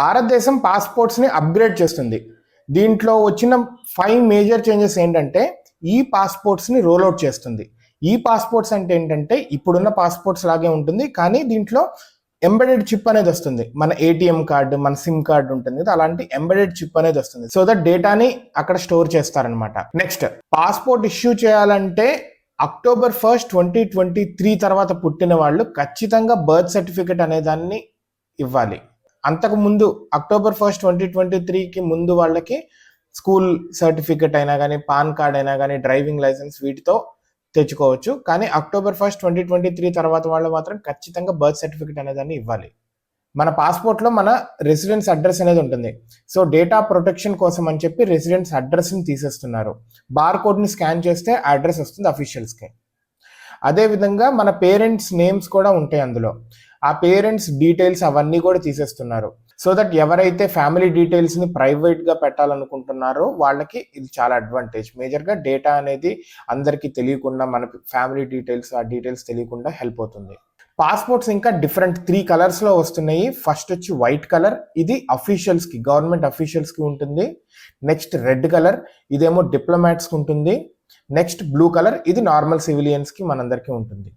భారతదేశం పాస్పోర్ట్స్ని అప్గ్రేడ్ చేస్తుంది. దీంట్లో వచ్చిన ఫైవ్ మేజర్ చేంజెస్ ఏంటంటే ఈ పాస్పోర్ట్స్ని రోల్ అవుట్ చేస్తుంది. ఈ పాస్పోర్ట్స్ అంటే ఏంటంటే ఇప్పుడున్న పాస్పోర్ట్స్ లాగే ఉంటుంది కానీ దీంట్లో ఎంబెడెడ్ చిప్ అనేది వస్తుంది. మన ఏటీఎం కార్డు మన సిమ్ కార్డు ఉంటుంది కదా అలాంటి ఎంబెడెడ్ చిప్ అనేది వస్తుంది. సో దట్ డేటాని అక్కడ స్టోర్ చేస్తారనమాట నెక్స్ట్ పాస్పోర్ట్ ఇష్యూ చేయాలంటే October first twenty twenty three తర్వాత పుట్టిన వాళ్ళు ఖచ్చితంగా బర్త్ సర్టిఫికెట్ అనే దాన్ని ఇవ్వాలి. అంతకు ముందు అక్టోబర్ ఫస్ట్ ట్వంటీ ట్వంటీ త్రీకి ముందు వాళ్ళకి స్కూల్ సర్టిఫికెట్ అయినా కానీ పాన్ కార్డ్ అయినా కానీ డ్రైవింగ్ లైసెన్స్ వీటితో తెచ్చుకోవచ్చు. కానీ October first twenty twenty three తర్వాత వాళ్ళు మాత్రం ఖచ్చితంగా బర్త్ సర్టిఫికెట్ అనేదాన్ని ఇవ్వాలి. మన పాస్పోర్ట్లో మన రెసిడెన్స్ అడ్రస్ అనేది ఉంటుంది. సో డేటా ప్రొటెక్షన్ కోసం అని చెప్పి రెసిడెన్స్ అడ్రస్ని తీసేస్తున్నారు. బార్ కోడ్ని స్కాన్ చేస్తే అడ్రస్ వస్తుంది అఫీషియల్స్కి. అదేవిధంగా మన పేరెంట్స్ నేమ్స్ కూడా ఉంటాయి అందులో. ఆ పేరెంట్స్ డీటెయిల్స్ అవన్నీ కూడా తీసేస్తున్నారు. సో దట్ ఎవరైతే ఫ్యామిలీ డీటెయిల్స్ని ప్రైవేట్గా పెట్టాలనుకుంటున్నారో వాళ్ళకి ఇది చాలా అడ్వాంటేజ్. మేజర్గా డేటా అనేది అందరికీ తెలియకుండా మన ఫ్యామిలీ డీటెయిల్స్ ఆ డీటెయిల్స్ తెలియకుండా హెల్ప్ అవుతుంది. పాస్పోర్ట్స్ ఇంకా డిఫరెంట్ త్రీ కలర్స్లో వస్తున్నాయి. ఫస్ట్ వచ్చి వైట్ కలర్. ఇది అఫీషియల్స్కి గవర్నమెంట్ అఫీషియల్స్కి ఉంటుంది. Next red colour. ఇదేమో డిప్లొమాట్స్కి ఉంటుంది. Next blue colour. ఇది నార్మల్ సివిలియన్స్కి మనందరికీ ఉంటుంది.